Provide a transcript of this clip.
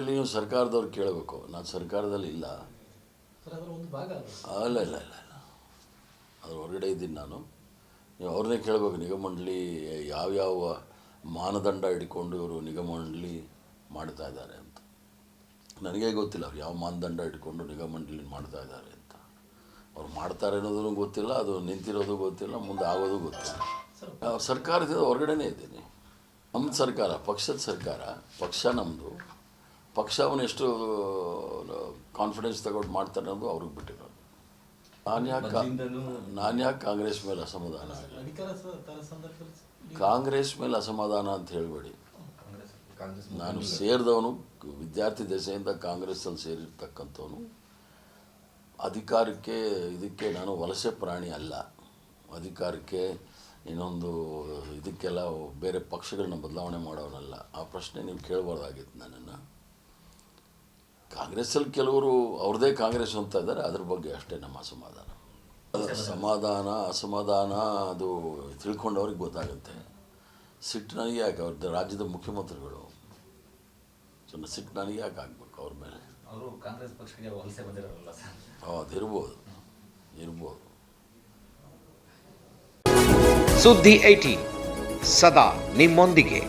ನೀವು ಸರ್ಕಾರದವ್ರು ಕೇಳಬೇಕು. ನಾನು ಸರ್ಕಾರದಲ್ಲಿ ಇಲ್ಲ. ಅಲ್ಲ ಇಲ್ಲ ಇಲ್ಲ ಇಲ್ಲ ಅದ್ರ ಹೊರಗಡೆ ಇದ್ದೀನಿ ನಾನು. ನೀವು ಅವ್ರನ್ನೇ ಕೇಳಬೇಕು. ನಿಗಮ ಮಂಡಳಿ ಯಾವ್ಯಾವ ಮಾನದಂಡ ಇಟ್ಕೊಂಡು ಇವರು ನಿಗಮ ಮಂಡಳಿ ಮಾಡ್ತಾ ಇದ್ದಾರೆ ಅಂತ. ನನಗೆ ಗೊತ್ತಿಲ್ಲ ಅವ್ರು ಯಾವ ಮಾನದಂಡ ಇಟ್ಕೊಂಡು ನಿಗಮ ಮಂಡಳಿ ಮಾಡ್ತಾ ಇದ್ದಾರೆ ಅಂತ. ಅವ್ರು ಮಾಡ್ತಾರೆ ಅನ್ನೋದನ್ನು ಗೊತ್ತಿಲ್ಲ ಅದು ನಿಂತಿರೋದು ಗೊತ್ತಿಲ್ಲ ಮುಂದೆ ಆಗೋದು ಗೊತ್ತಿಲ್ಲ. ಸರ್ಕಾರದಿಂದ ಹೊರಗಡೆನೇ ಇದ್ದೀನಿ. ನಮ್ಮ ಸರ್ಕಾರ ಪಕ್ಷದ ಸರ್ಕಾರ ಪಕ್ಷ ನಮ್ಮದು ಪಕ್ಷ ಅವನು ಎಷ್ಟು ಕಾನ್ಫಿಡೆನ್ಸ್ ತಗೊಂಡು ಮಾಡ್ತಾರೆ ಅನ್ನೋದು ಅವ್ರಿಗೆ ಬಿಟ್ಟಿರೋದು. ನಾನು ಯಾಕೆ ನಾನು ಯಾಕೆ ಕಾಂಗ್ರೆಸ್ ಮೇಲೆ ಅಸಮಾಧಾನ ಕಾಂಗ್ರೆಸ್ ಮೇಲೆ ಅಸಮಾಧಾನ ಅಂತ ಹೇಳಬೇಡಿ. ನಾನು ಸೇರಿದವನು ವಿದ್ಯಾರ್ಥಿ ದೆಸೆಯಿಂದ ಕಾಂಗ್ರೆಸ್ಸಲ್ಲಿ ಸೇರಿರ್ತಕ್ಕಂಥವನು. ಅಧಿಕಾರಕ್ಕೆ ಇದಕ್ಕೆ ನಾನು ವಲಸೆ ಪ್ರಾಣಿ ಅಲ್ಲ. ಅಧಿಕಾರಕ್ಕೆ ಇನ್ನೊಂದು ಇದಕ್ಕೆಲ್ಲ ಬೇರೆ ಪಕ್ಷಗಳನ್ನ ಬದಲಾವಣೆ ಮಾಡೋನಲ್ಲ. ಆ ಪ್ರಶ್ನೆ ನೀವು ಕೇಳಬಾರ್ದಾಗಿತ್ತು ನನ್ನನ್ನು. ಕಾಂಗ್ರೆಸ್ಸಲ್ಲಿ ಕೆಲವರು ಅವ್ರದ್ದೇ ಕಾಂಗ್ರೆಸ್ ಅಂತ ಇದ್ದಾರೆ ಅದ್ರ ಬಗ್ಗೆ ಅಷ್ಟೇ ನಮ್ಮ ಅಸಮಾಧಾನ. ಸಮಾಧಾನ ಅಸಮಾಧಾನ ಅದು ತಿಳ್ಕೊಂಡವ್ರಿಗೆ ಗೊತ್ತಾಗುತ್ತೆ. ಸಿಟ್ಟು ನನಗೆ ಯಾಕೆ? ಅವ್ರದ್ದು ರಾಜ್ಯದ ಮುಖ್ಯಮಂತ್ರಿಗಳು. ಸೊ ಸಿಟ್ಟು ನನಗೆ ಯಾಕೆ ಆಗಬೇಕು ಅವ್ರ ಮೇಲೆ? ಅವರು ಕಾಂಗ್ರೆಸ್ ಪಕ್ಷಕ್ಕೆ ವಲಸೆ ಬಂದಿರಲ್ಲ ಸರ್. ಅದು ಇರ್ಬೋದು. ಇರ್ಬೋದು. ಸುದ್ದಿ ಐಟಿ ಸದಾ ನಿಮ್ಮೊಂದಿಗೆ.